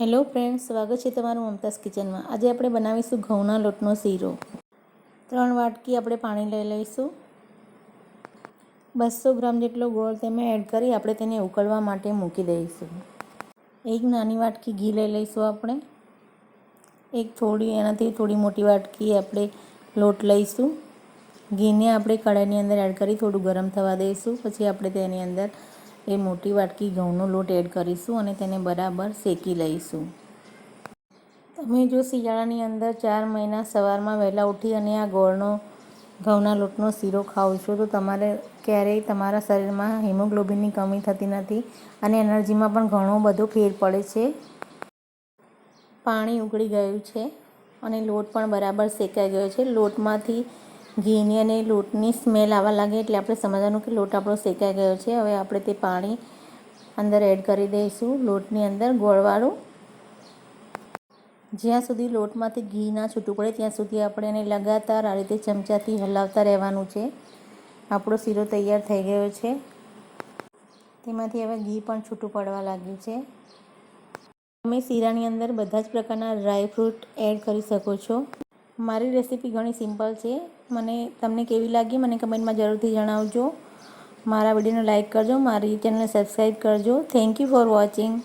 Hello friends, સ્વાગત છે તમારું મમતાઝ કિચનમાં. આજે આપણે બનાવીશું ઘઉંના લોટનો શીરો. ત્રણ વાટકી આપણે પાણી લઈ લઈશું. બસો ગ્રામ જેટલો ગોળ તેમાં એડ કરી આપણે તેને ઉકળવા માટે મૂકી દઈશું. એક નાની વાટકી ઘી લઈ લઈશું આપણે. એક થોડી, એનાથી થોડી મોટી વાટકી આપણે લોટ લઈશું. ઘીને આપણે કઢાઈની અંદર એડ કરી થોડું ગરમ થવા દઈશું. પછી આપણે તેની અંદર એ મોટી વાટકી ઘઉંનો લોટ એડ કરીશું અને તેને બરાબર શેકી લઈશું. તમે જો શિયાળાની અંદર ચાર મહિના સવારમાં વહેલા ઉઠી અને આ ગોળનો, ઘઉંના લોટનો શીરો ખાઓ છો, તો તમારે ક્યારેય તમારા શરીરમાં હિમોગ્લોબિનની કમી થતી નથી અને એનર્જીમાં પણ ઘણો બધો ફેર પડે છે. પાણી ઉકળી ગયું છે અને લોટ પણ બરાબર શેકાઈ ગયો છે. લોટમાંથી ઘીની અને લોટની સ્મેલ આવવા લાગે એટલે આપણે સમજવાનું કે લોટ આપણો શેકાઈ ગયો છે. હવે આપણે તે પાણી અંદર એડ કરી દઈશું. લોટની અંદર ગોળવાળું. જ્યાં સુધી લોટમાંથી ઘી ના છૂટું પડે ત્યાં સુધી આપણે એને લગાતાર આ રીતે ચમચાથી હલાવતા રહેવાનું છે. આપણો શીરો તૈયાર થઈ ગયો છે. તેમાંથી હવે ઘી પણ છૂટું પડવા લાગ્યું છે. તમે શીરાની અંદર બધા જ પ્રકારના ડ્રાયફ્રૂટ એડ કરી શકો છો. મારી રેસીપી ઘણી સિમ્પલ છે. મને તમને કેવી લાગી મને કમેન્ટમાં જરૂરથી જણાવજો. મારા વિડીયોને લાઇક કરજો, મારી ચેનલને સબસ્ક્રાઈબ કરજો. Thank you for watching